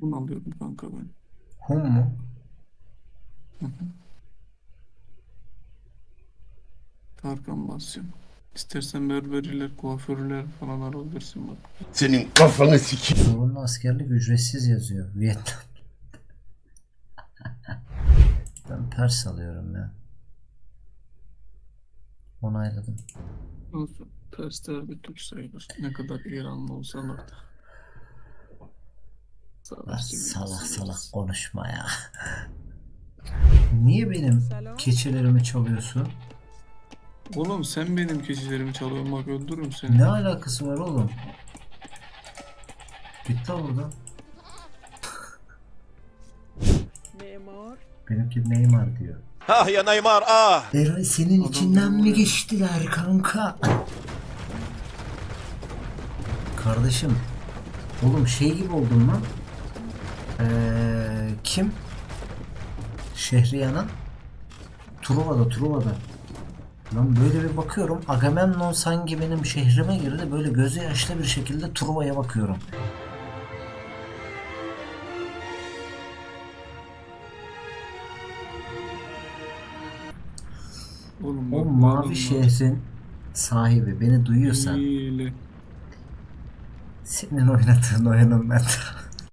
Bunu alıyorum kanka ben. Hum mu? Tarkan basacağım. İstersen berberiler, kuaförler falan alabilirsin bak. Senin kafanı sikeyim. Zorunlu askerlik ücretsiz yazıyor. Vietnam. ben Pers alıyorum ya. Onayladım. Olsun. Persler bir Türk sayılır. Ne kadar İranlı olsalar da. Salak bilirsin. salak konuşma ya. Niye benim keçilerimi çalıyorsun? Oğlum sen benim keçilerimi çalıyorsun bak öldürürüm seni. Ne alakası var oğlum? Git lan buradan. Neymar. Benimki Neymar diyor. Ah ya Neymar ah. Eray senin Adam içinden mi geçtiler kanka? Kardeşim. Oğlum şey gibi oldun lan. Ee, kim? Şehriyar'ın Truva'da Truva'da. Lan böyle bir bakıyorum. Agamemnon sanki benim şehrime girdi. Böyle gözü yaşlı bir şekilde Truva'ya bakıyorum. Oğlum O mavi şehrin sahibi beni duyuyorsan hile. senin oynadığın oyunun ben